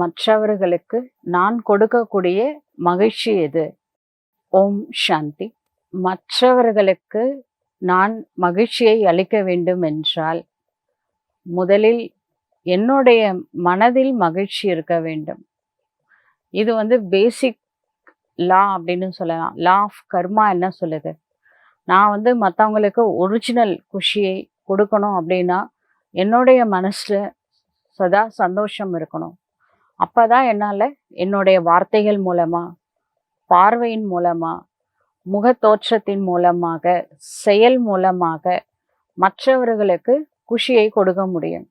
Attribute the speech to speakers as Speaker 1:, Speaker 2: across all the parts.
Speaker 1: மற்றவர்களுக்கு நான் கொடுக்கக்கூடிய மகிழ்ச்சி எது? ஓம் சாந்தி. மற்றவர்களுக்கு நான் மகிழ்ச்சியை அளிக்க வேண்டும் என்றால் முதலில் என்னுடைய மனதில் மகிழ்ச்சி இருக்க வேண்டும். இது வந்து பேசிக் லா அப்படின்னு சொல்லலாம். லா ஆஃப் கர்மா என்ன சொல்லுது? நான் வந்து மற்றவங்களுக்கு ஒரிஜினல் குஷியை கொடுக்கணும் அப்படின்னா என்னுடைய மனசில் சதா சந்தோஷம் இருக்கணும். அப்போ தான் என்னால் என்னுடைய வார்த்தைகள் மூலமாக பார்வையின் மூலமாக முகத்தோற்றத்தின் மூலமாக செயல் மூலமாக மற்றவர்களுக்கு குஷியை கொடுக்க முடியும்.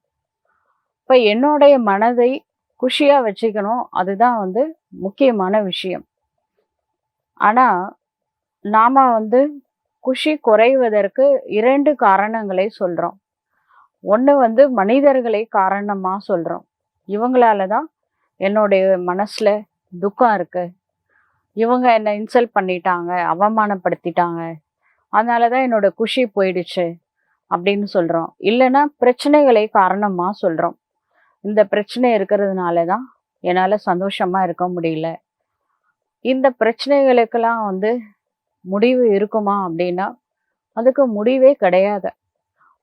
Speaker 1: இப்போ என்னுடைய மனதை குஷியாக வச்சுக்கணும் அதுதான் வந்து முக்கியமான விஷயம். ஆனால் நாம் வந்து குஷி குறைவதற்கு இரண்டு காரணங்களை சொல்கிறோம் ஒன்று வந்து மனிதர்களை காரணமாக சொல்கிறோம் இவங்களால தான் என்னுடைய மனசில் துக்கம் இருக்குது இவங்க என்னை இன்சல்ட் பண்ணிட்டாங்க அவமானப்படுத்திட்டாங்க. அதனால தான் என்னோட குஷி போயிடுச்சு அப்படின்னு சொல்கிறோம் இல்லைன்னா பிரச்சனைகளை காரணமாக சொல்கிறோம் இந்த பிரச்சனை இருக்கிறதுனால தான் என்னால் சந்தோஷமாக இருக்க முடியல. இந்த பிரச்சனைகளுக்கெல்லாம் வந்து முடிவு இருக்குமா அப்படின்னா அதுக்கு முடிவே கிடையாது.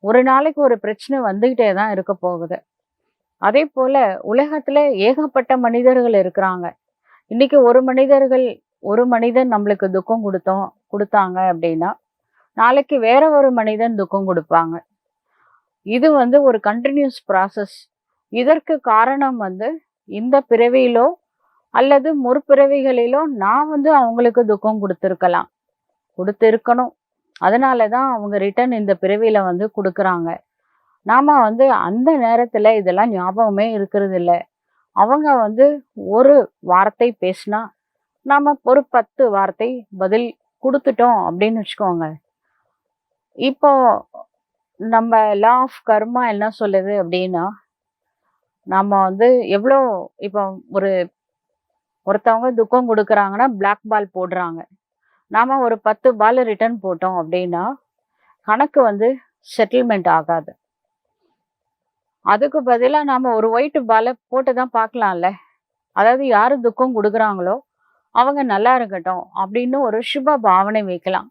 Speaker 1: ஒரு நாளைக்கு ஒரு பிரச்சனை வந்துக்கிட்டே தான் இருக்க போகுது. அதே போல உலகத்துல ஏகப்பட்ட மனிதர்கள் இருக்கிறாங்க. இன்னைக்கு ஒரு மனிதர்கள் ஒரு மனிதன் நம்மளுக்கு துக்கம் கொடுத்தோம் கொடுத்தாங்க அப்படின்னா நாளைக்கு வேற ஒரு மனிதன் துக்கம் கொடுப்பாங்க. இது வந்து ஒரு கண்டினியூஸ் ப்ராசஸ் இதற்கு காரணம் வந்து இந்த பிறவியிலோ அல்லது முற்பிறவிகளிலோ நான் வந்து அவங்களுக்கு துக்கம் கொடுத்துருக்கலாம். கொடுத்துருக்கணும். அதனால தான் அவங்க ரிட்டர்ன் இந்த பிறவியில வந்து கொடுக்குறாங்க. நாம வந்து அந்த நேரத்துல இதெல்லாம் ஞாபகமே இருக்கிறது இல்லை அவங்க வந்து ஒரு வார்த்தை பேசினா நாம ஒரு பத்து வார்த்தை பதில் கொடுத்துட்டோம் அப்படின்னு வச்சுக்கோங்க இப்போ நம்ம லா ஆஃப் கர்மா என்ன சொல்லுது அப்படின்னா நம்ம வந்து எவ்வளோ இப்போ ஒரு ஒருத்தவங்க துக்கம் கொடுக்குறாங்கன்னா பிளாக் பால் போடுறாங்க. நாம ஒரு பத்து பால் ரிட்டர்ன் போட்டோம் அப்படின்னா கணக்கு வந்து செட்டில்மெண்ட் ஆகாது. அதுக்கு பதிலாக நாம் ஒரு ஒயிட் பாலை போட்டு தான் பார்க்கலாம்ல. அதாவது யார் துக்கம் கொடுக்குறாங்களோ அவங்க நல்லா இருக்கட்டும் அப்படின்னு ஒரு சுப பாவனை வைக்கலாம்.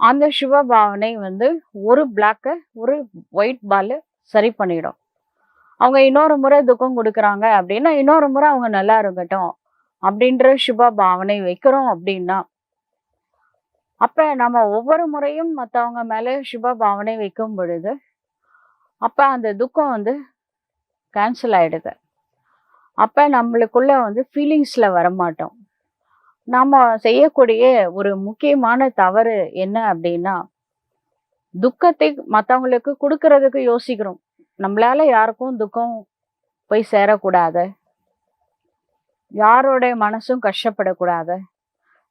Speaker 1: அந்த சுப பாவனை வந்து ஒரு பிளாக்கை ஒரு ஒயிட் பால் சரி பண்ணிடும். அவங்க இன்னொரு முறை துக்கம் கொடுக்குறாங்க அப்படின்னா இன்னொரு முறை அவங்க நல்லா இருக்கட்டும் அப்படின்ற சுப பாவனை வைக்கிறோம் அப்படின்னா அப்போ நம்ம ஒவ்வொரு முறையும் மற்றவங்க மேலே சுப பாவனை வைக்கும் பொழுது அப்போ அந்த துக்கம் வந்து கேன்சல் ஆகிடுது அப்போ நம்மளுக்குள்ள வந்து ஃபீலிங்ஸில் வரமாட்டோம். நாம் செய்யக்கூடிய ஒரு முக்கியமான தவறு என்ன அப்படின்னா துக்கத்தை மற்றவங்களுக்கு கொடுக்கறதுக்கு யோசிக்கிறோம். நம்மளால யாருக்கும் துக்கம் போய் சேரக்கூடாது. யாரோடைய மனசும் கஷ்டப்படக்கூடாது.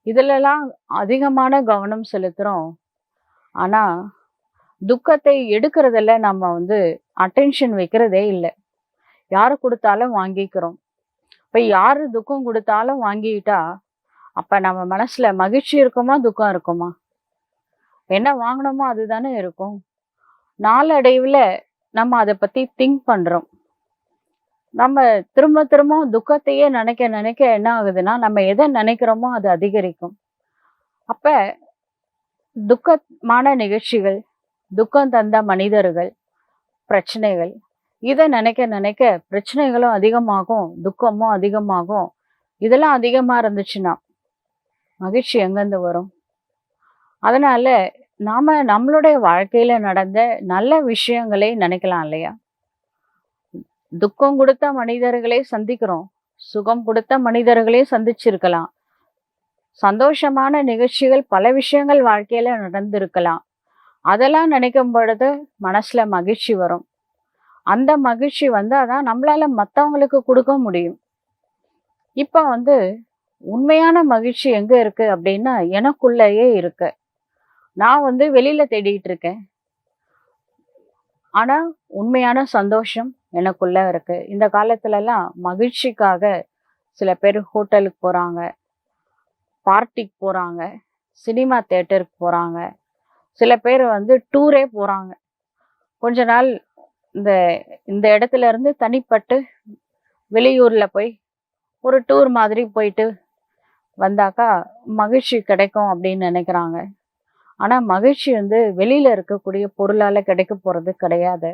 Speaker 1: இதுலலாம் அதிகமான கவனம் செலுத்துகிறோம் ஆனால் துக்கத்தை எடுக்கிறதுல நம்ம வந்து அட்டென்ஷன் வைக்கிறதே இல்லை. யார் கொடுத்தாலும் வாங்கிக்கிறோம். இப்போ யார் துக்கம் கொடுத்தாலும் வாங்கிக்கிட்டா அப்போ நம்ம மனசில் மகிழ்ச்சி இருக்குமா துக்கம் இருக்குமா? என்ன வாங்கினோமோ அதுதானே இருக்கும். நாளடைவில் நம்ம அதை பற்றி திங்க் பண்ணுறோம் நம்ம திரும்ப திரும்ப துக்கத்தையே நினைக்க நினைக்க என்ன ஆகுதுன்னா நம்ம எதை நினைக்கிறோமோ அது அதிகரிக்கும். அப்போ துக்கமான நிகழ்ச்சிகள் துக்கம் தந்த மனிதர்கள் பிரச்சனைகள் இதை நினைக்க நினைக்க பிரச்சனைகளும் அதிகமாகும் துக்கமும் அதிகமாகும். இதெல்லாம் அதிகமாக இருந்துச்சுன்னா மகிழ்ச்சி எங்கேருந்து வரும்? அதனால நாம நம்மளுடைய வாழ்க்கையில நடந்த நல்ல விஷயங்களை நினைக்கலாம் இல்லையா? துக்கம் கொடுத்த மனிதர்களே சந்திக்கிறோம் சுகம் கொடுத்த மனிதர்களே சந்திச்சிருக்கலாம். சந்தோஷமான நிகழ்ச்சிகள் பல விஷயங்கள் வாழ்க்கையில நடந்திருக்கலாம். அதெல்லாம் நினைக்கும் பொழுது மனசுல மகிழ்ச்சி வரும். அந்த மகிழ்ச்சி வந்தாதான் நம்மளால மற்றவங்களுக்கு கொடுக்க முடியும். இப்போ வந்து உண்மையான மகிழ்ச்சி எங்க இருக்கு அப்படின்னா எனக்குள்ளேயே இருக்கு. நான் வந்து வெளியில தேடிட்டு இருக்கேன். ஆனா உண்மையான சந்தோஷம் எனக்குள்ள இருக்கு. இந்த காலத்துலலாம் மகிழ்ச்சிக்காக சில பேர் ஹோட்டலுக்கு போறாங்க பார்ட்டிக்கு போறாங்க சினிமா தேட்டருக்கு போறாங்க. சில பேர் வந்து டூரே போகிறாங்க கொஞ்ச நாள் இந்த இந்த இடத்துல இருந்து தனிப்பட்டு வெளியூரில் போய் ஒரு டூர் மாதிரி போயிட்டு வந்தாக்கா மகிழ்ச்சி கிடைக்கும் அப்படின்னு நினைக்கிறாங்க. ஆனால் மகிழ்ச்சி வந்து வெளியில் இருக்கக்கூடிய பொருளால் கிடைக்க போகிறது கிடையாது.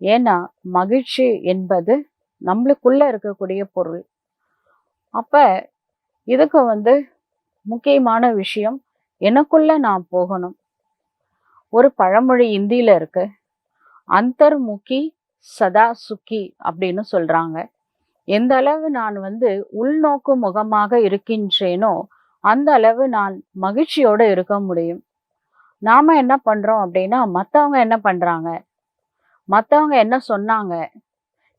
Speaker 1: ஏன்னா மகிழ்ச்சி என்பது நம்மளுக்குள்ளே இருக்கக்கூடிய பொருள். அப்போ இதுக்கு வந்து முக்கியமான விஷயம் எனக்குள்ளே நான் போகணும். ஒரு பழமொழி இந்தியில இருக்கு. அந்தர்முகி சதா சுக்கி அப்படின்னு சொல்றாங்க. எந்த அளவு நான் வந்து உள்நோக்கு முகமாக இருக்கின்றேனோ அந்த அளவு நான் மகிழ்ச்சியோட இருக்க முடியும். நாம என்ன பண்றோம் அப்படின்னா மற்றவங்க என்ன பண்றாங்க? மற்றவங்க என்ன சொன்னாங்க?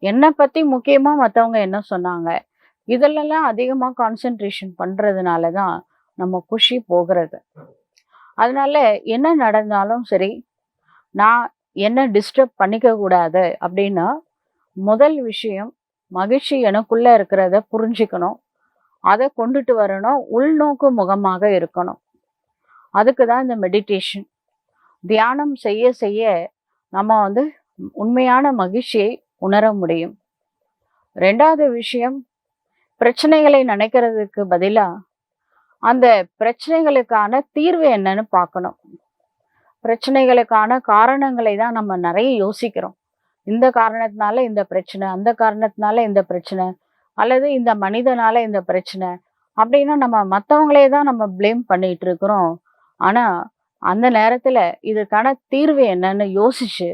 Speaker 1: என்னை பத்தி முக்கியமா மற்றவங்க என்ன சொன்னாங்க? இதிலெல்லாம் அதிகமாக கான்சென்ட்ரேஷன் பண்றதுனால தான் நம்ம குஷி போகிறது. அதனால என்ன நடந்தாலும் சரி நான் என்ன டிஸ்டர்ப் பண்ணிக்க கூடாது அப்படின்னா முதல் விஷயம் மகிழ்ச்சி எனக்குள்ள இருக்கிறத புரிஞ்சுக்கணும். அதை கொண்டுட்டு வரணும். உள்நோக்கு முகமாக இருக்கணும். அதுக்கு தான் இந்த மெடிடேஷன் தியானம் செய்ய செய்ய நம்ம வந்து உண்மையான மகிழ்ச்சியை உணர முடியும். ரெண்டாவது விஷயம் பிரச்சனைகளை நினைக்கிறதுக்கு பதிலாக அந்த பிரச்சனைகளுக்கான தீர்வு என்னன்னு பார்க்கணும். பிரச்சனைகளுக்கான காரணங்களை தான் நம்ம நிறைய யோசிக்கிறோம். இந்த காரணத்தினால இந்த பிரச்சனை அந்த காரணத்தினால இந்த பிரச்சனை அல்லது இந்த மனிதனால இந்த பிரச்சனை அப்படின்னா நம்ம மற்றவங்களே தான் நம்ம ப்ளேம் பண்ணிட்டு இருக்கிறோம். ஆனா அந்த நேரத்துல இதுக்கான தீர்வு என்னன்னு யோசிச்சு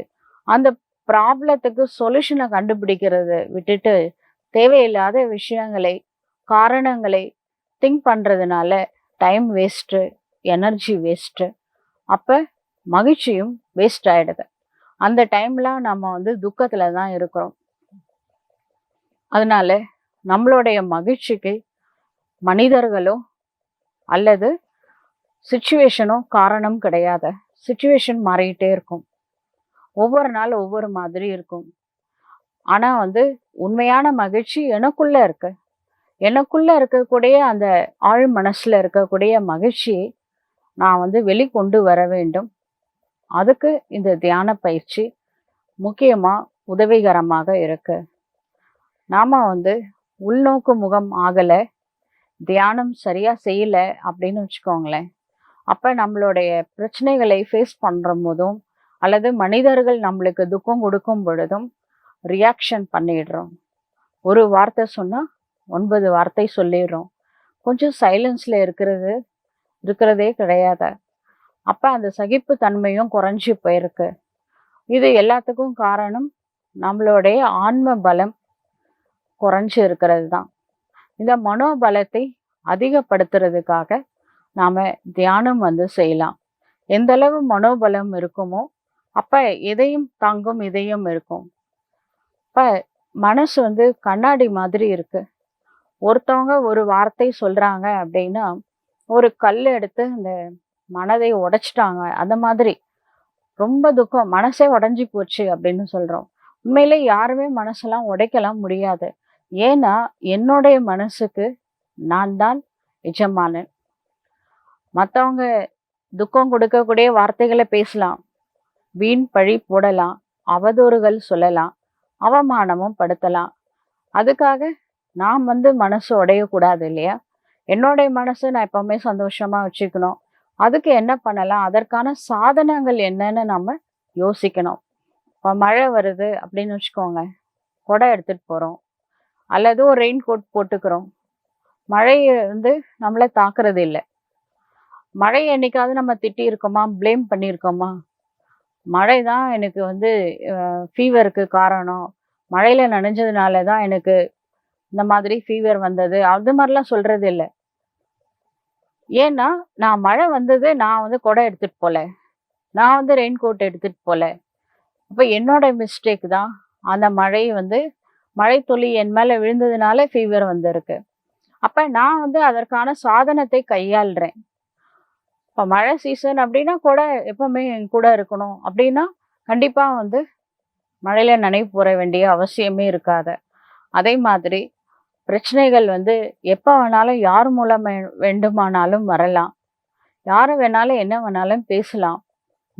Speaker 1: அந்த ப்ராப்ளத்துக்கு சொல்யூஷனை கண்டுபிடிக்கிறது விட்டுட்டு தேவையில்லாத விஷயங்களை காரணங்களை திங்க் பண்ணுறதுனால டைம் வேஸ்ட்டு எனர்ஜி வேஸ்ட்டு அப்போ மகிழ்ச்சியும் வேஸ்ட் ஆகிடுது அந்த டைமில் நம்ம வந்து துக்கத்தில் தான் இருக்கிறோம். அதனால நம்மளுடைய மகிழ்ச்சிக்கு மனிதர்களோ அல்லது சுச்சுவேஷனோ காரணம் கிடையாது. சுச்சுவேஷன் மாறிக்கிட்டே இருக்கும். ஒவ்வொரு நாள் ஒவ்வொரு மாதிரி இருக்கும். ஆனால் வந்து உண்மையான மகிழ்ச்சி எனக்குள்ளே இருக்குது எனக்குள்ள இருக்கக்கூடிய அந்த ஆழ் மனசுல இருக்கக்கூடிய மகிழ்ச்சியை நான் வந்து வெளிக்கொண்டு வர வேண்டும். அதுக்கு இந்த தியான பயிற்சி முக்கியமாக உதவிகரமாக இருக்கு. நாம் வந்து உள்நோக்கு முகம் ஆகலை தியானம் சரியாக செய்யலை அப்படின்னு வச்சுக்கோங்களேன். அப்போ நம்மளுடைய பிரச்சனைகளை ஃபேஸ் பண்ணுற போதும் அல்லது மனிதர்கள் நம்மளுக்கு துக்கம் கொடுக்கும் பொழுதும் ரியாக்ஷன் பண்ணிடுறோம். ஒரு வார்த்தை சொன்னால் ஒன்பது வார்த்தை சொல்லிடுறோம். கொஞ்சம் சைலன்ஸில் இருக்கிறது இருக்கிறதே கிடையாது. அப்போ அந்த சகிப்பு தன்மையும் குறைஞ்சி போயிருக்கு. இது எல்லாத்துக்கும் காரணம் நம்மளுடைய ஆன்ம பலம் குறைஞ்சி இருக்கிறது தான். இந்த மனோபலத்தை அதிகப்படுத்துறதுக்காக நாம் தியானம் வந்து செய்யலாம். எந்தளவு மனோபலம் இருக்குமோ அப்போ எதையும் தாங்கும் இதையும் இருக்கும். இப்போ மனசு வந்து கண்ணாடி மாதிரி இருக்குது ஒருத்தவங்க ஒரு வார்த்தை சொல்றாங்க அப்படின்னா ஒரு கல் எடுத்து அந்த மனதை உடைச்சிட்டாங்க. அந்த மாதிரி. ரொம்ப துக்கம். மனசே உடஞ்சி போச்சு அப்படின்னு சொல்றோம். உண்மையில யாருமே மனசெல்லாம் உடைக்கலாம் முடியாது. ஏன்னா என்னுடைய மனசுக்கு நான் தான் எஜமானன். மற்றவங்க துக்கம் கொடுக்கக்கூடிய வார்த்தைகளை பேசலாம். வீண் பழி போடலாம். அவதூறுகள் சொல்லலாம். அவமானமும் படுத்தலாம். அதுக்காக நான் வந்து மனசு உடையக்கூடாது இல்லையா? என்னுடைய மனசை நான் எப்பவுமே சந்தோஷமா வச்சுக்கணும். அதுக்கு என்ன பண்ணலாம்? அதற்கான சாதனங்கள் என்னன்னு நம்ம யோசிக்கணும். இப்போ மழை வருது அப்படின்னு வச்சுக்கோங்க. குடை எடுத்துட்டு போகிறோம் அல்லது ஒரு ரெயின் கோட் போட்டுக்கிறோம். மழை வந்து நம்மளை தாக்குறது இல்லை. மழை என்னைக்காவது நம்ம திட்டி இருக்கோமா? ப்ளேம் பண்ணியிருக்கோமா? மழை தான் எனக்கு வந்து ஃபீவருக்கு காரணம். மழையில நனைஞ்சதுனால தான் எனக்கு இந்த மாதிரி ஃபீவர் வந்தது அது மாதிரிலாம் சொல்றது இல்லை. ஏன்னா நான் மழை வந்தது நான் வந்து குடை எடுத்துட்டு போல. நான் வந்து ரெயின் கோட் எடுத்துட்டு போல. அப்போ என்னோட மிஸ்டேக் தான் அந்த மழை வந்து மழை துளி என் மேலே விழுந்ததுனால ஃபீவர் வந்திருக்கு. அப்போ நான் வந்து அதற்கான சாதனத்தை கையாளுறேன். இப்போ மழை சீசன் அப்படின்னா கூட எப்பவுமே என் கூட இருக்கணும். அப்படின்னா கண்டிப்பாக வந்து மழையில நினைவு போற வேண்டிய அவசியமே இருக்காது. அதே மாதிரி பிரச்சனைகள் வந்து எப்போ வேணாலும் யார் மூலம் வே- வேண்டுமானாலும் வரலாம். யாரை வேணாலும் என்ன வேணாலும் பேசலாம்.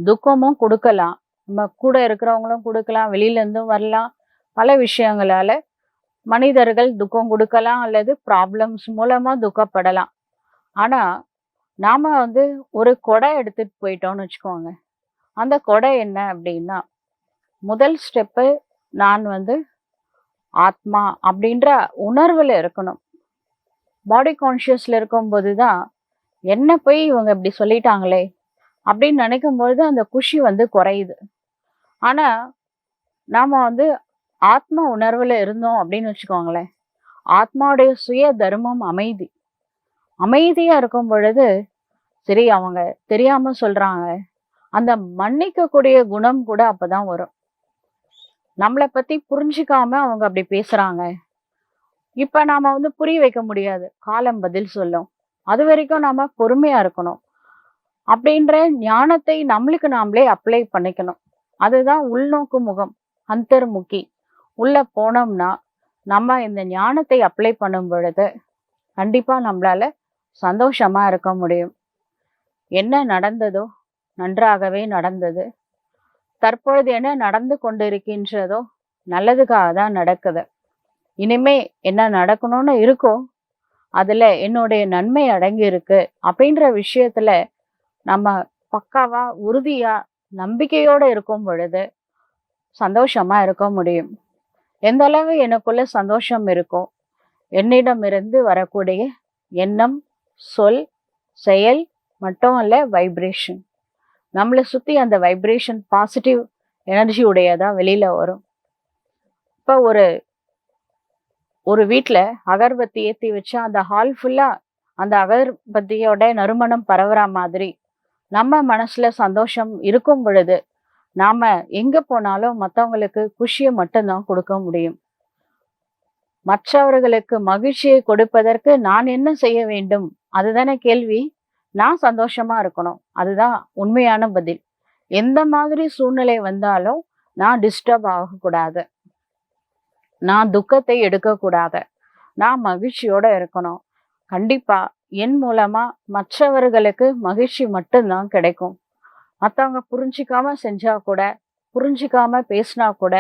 Speaker 1: துக்கமும் கொடுக்கலாம். நம்ம கூட இருக்கிறவங்களும் கொடுக்கலாம். வெளியிலேருந்தும் வரலாம். பல விஷயங்களால் மனிதர்கள் துக்கம் கொடுக்கலாம் அல்லது ப்ராப்ளம்ஸ் மூலமாக துக்கப்படலாம். ஆனால் நாம் வந்து ஒரு கொடை எடுத்துகிட்டு போயிட்டோம்னு வச்சுக்கோங்க. அந்த கொடை என்ன அப்படின்னா முதல் ஸ்டெப்பு நான் வந்து ஆத்மா அப்படின்ற உணர்வில் இருக்கணும். பாடி கான்ஷியஸில் இருக்கும்போது தான் என்ன போய் இவங்க இப்படி சொல்லிட்டாங்களே அப்படின்னு நினைக்கும் பொழுது அந்த குஷி வந்து குறையுது. ஆனால் நாம் வந்து ஆத்ம உணர்வில் இருந்தோம் அப்படின்னு வச்சுக்கோங்களேன். ஆத்மாவுடைய சுய தர்மம் அமைதி. அமைதியாக இருக்கும் பொழுது சரி அவங்க தெரியாமல் சொல்கிறாங்க அந்த மன்னிக்கக்கூடிய குணம் கூட அப்போ தான் வரும். நம்மளை பத்தி புரிஞ்சுக்காம அவங்க அப்படி பேசுறாங்க. இப்ப நாம வந்து புரிய வைக்க முடியாது. காலம் பதில் சொல்லும். அது வரைக்கும் நாம பொறுமையா இருக்கணும். அப்படின்ற ஞானத்தை நம்மளுக்கு நாமளே அப்ளை பண்ணிக்கணும். அதுதான் உள்நோக்கு முகம் அந்தர்முகி. உள்ள போனோம்னா நம்ம இந்த ஞானத்தை அப்ளை பண்ணும் பொழுது கண்டிப்பா நம்மளால சந்தோஷமா இருக்க முடியும். என்ன நடந்ததோ நன்றாகவே நடந்தது. தற்பொழுது என்ன நடந்து கொண்டிருக்கின்றதோ நல்லதுக்காக தான் நடக்குது. இனிமே என்ன நடக்கணும்னு இருக்கோ அதுல என்னுடைய நன்மை அடங்கி இருக்கு அப்படின்ற விஷயத்துல நம்ம பக்காவா உறுதியா நம்பிக்கையோடு இருக்கும் பொழுது சந்தோஷமா இருக்க முடியும். எந்த அளவு எனக்குள்ள சந்தோஷம் இருக்கோ என்னிடமிருந்து வரக்கூடிய எண்ணம் சொல் செயல் மட்டும் அல்ல வைப்ரேஷன் நம்மளை சுற்றி அந்த வைப்ரேஷன் பாசிட்டிவ் எனர்ஜி உடையதான் வெளியில் வரும். இப்போ ஒரு ஒரு வீட்டில் அகர்பத்தி ஏற்றி வச்சா அந்த ஹால் ஃபுல்லாக அந்த அகர்பத்தியோட நறுமணம் பரவுற மாதிரி நம்ம மனசில் சந்தோஷம் இருக்கும் பொழுது நாம் எங்கே போனாலும் மற்றவங்களுக்கு குஷியை மட்டும்தான் கொடுக்க முடியும். மற்றவர்களுக்கு மகிழ்ச்சியை கொடுப்பதற்கு நான் என்ன செய்ய வேண்டும்? அதுதானே கேள்வி. நான் சந்தோஷமா இருக்கணும். அதுதான் உண்மையான பதில். எந்த மாதிரி சூழ்நிலை வந்தாலும் நான் டிஸ்டர்ப் ஆகக்கூடாது. நான் துக்கத்தை எடுக்கக்கூடாது. நான் மகிழ்ச்சியோட இருக்கணும். கண்டிப்பா என் மூலமா மற்றவர்களுக்கு மகிழ்ச்சி மட்டும்தான் கிடைக்கும். மற்றவங்க புரிஞ்சிக்காம செஞ்சா கூட புரிஞ்சிக்காம பேசினா கூட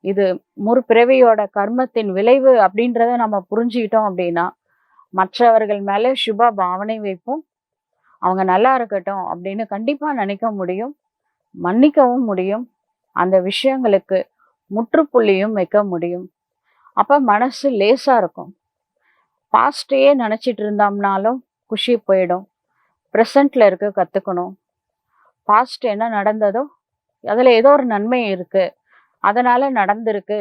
Speaker 1: இது முற்பிறவியோட கர்மத்தின் விளைவு அப்படின்றத நம்ம புரிஞ்சுக்கிட்டோம் அப்படின்னா மற்றவர்கள் மேலே சுப பாவனை வைப்போம். அவங்க நல்லா இருக்கட்டும் அப்படின்னு கண்டிப்பாக நினைக்க முடியும் மன்னிக்கவும் முடியும் அந்த விஷயங்களுக்கு முற்றுப்புள்ளியும் வைக்க முடியும். அப்போ மனசு லேசாக இருக்கும். பாஸ்டையே நினச்சிட்டு இருந்தோம்னாலும் குஷி போயிடும். ப்ரெசண்டில் இருக்க கற்றுக்கணும் பாஸ்ட் என்ன நடந்ததோ அதில் ஏதோ ஒரு நன்மை இருக்குது அதனால் நடந்திருக்கு.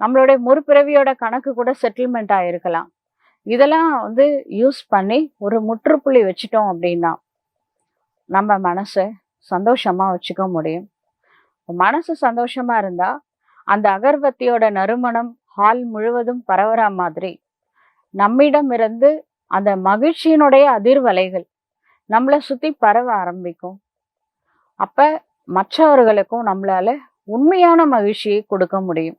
Speaker 1: நம்மளுடைய முற்பிறவியோட கணக்கு கூட செட்டில்மெண்ட் ஆகிருக்கலாம் இதெல்லாம் வந்து யூஸ் பண்ணி ஒரு முற்றுப்புள்ளி வச்சுட்டோம் அப்படின்னா நம்ம மனசை சந்தோஷமாக வச்சுக்க முடியும். மனசு சந்தோஷமாக இருந்தால் அந்த அகர்பத்தியோட நறுமணம் ஹால் முழுவதும் பரவுற மாதிரி நம்மிடம் இருந்து அந்த மகிழ்ச்சியினுடைய அதிர்வலைகள் நம்மளை சுற்றி பரவ ஆரம்பிக்கும். அப்போ மற்றவர்களுக்கும் நம்மளால உண்மையான மகிழ்ச்சியை கொடுக்க முடியும்.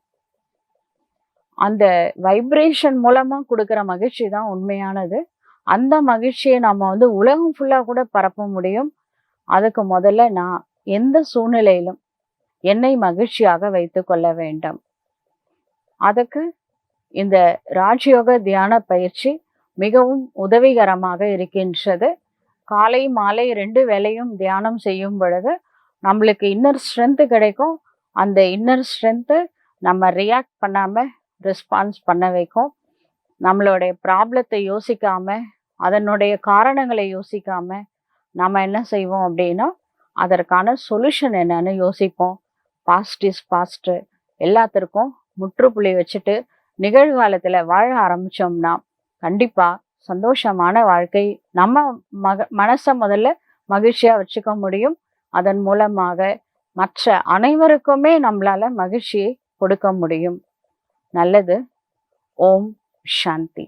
Speaker 1: அந்த வைப்ரேஷன் மூலமாக கொடுக்குற மகிழ்ச்சி தான் உண்மையானது. அந்த மகிழ்ச்சியை நம்ம வந்து உலகம் ஃபுல்லாக கூட பரப்ப முடியும். அதுக்கு முதல்ல நான் எந்த சூழ்நிலையிலும் என்னை மகிழ்ச்சியாக வைத்து கொள்ள வேண்டும். அதுக்கு இந்த ராஜயோக தியான பயிற்சி மிகவும் உதவிகரமாக இருக்கின்றது. காலை மாலை ரெண்டு வேளையும் தியானம் செய்யும் பொழுது நம்மளுக்கு இன்னர் ஸ்ட்ரென்த்து கிடைக்கும். அந்த இன்னர் ஸ்ட்ரென்த்து நம்ம ரியாக்ட் பண்ணாமல் ரெஸ்பான்ஸ் பண்ண வைக்கும். நம்மளுடைய ப்ராப்ளத்தை யோசிக்காம அதனுடைய காரணங்களை யோசிக்காம நம்ம என்ன செய்வோம் அப்படின்னா அதற்கான சொல்யூஷன் என்னன்னு யோசிப்போம். பாஸ்ட் இஸ் பாஸ்ட்டு எல்லாத்திற்கும் முற்றுப்புள்ளி வச்சுட்டு நிகழ்காலத்தில் வாழ ஆரம்பிச்சோம்னா கண்டிப்பாக சந்தோஷமான வாழ்க்கை நம்ம மக மனசை முதல்ல மகிழ்ச்சியாக வச்சுக்க முடியும். அதன் மூலமாக மற்ற அனைவருக்குமே நம்மளால் மகிழ்ச்சியை கொடுக்க முடியும். நல்லது. ஓம் சாந்தி.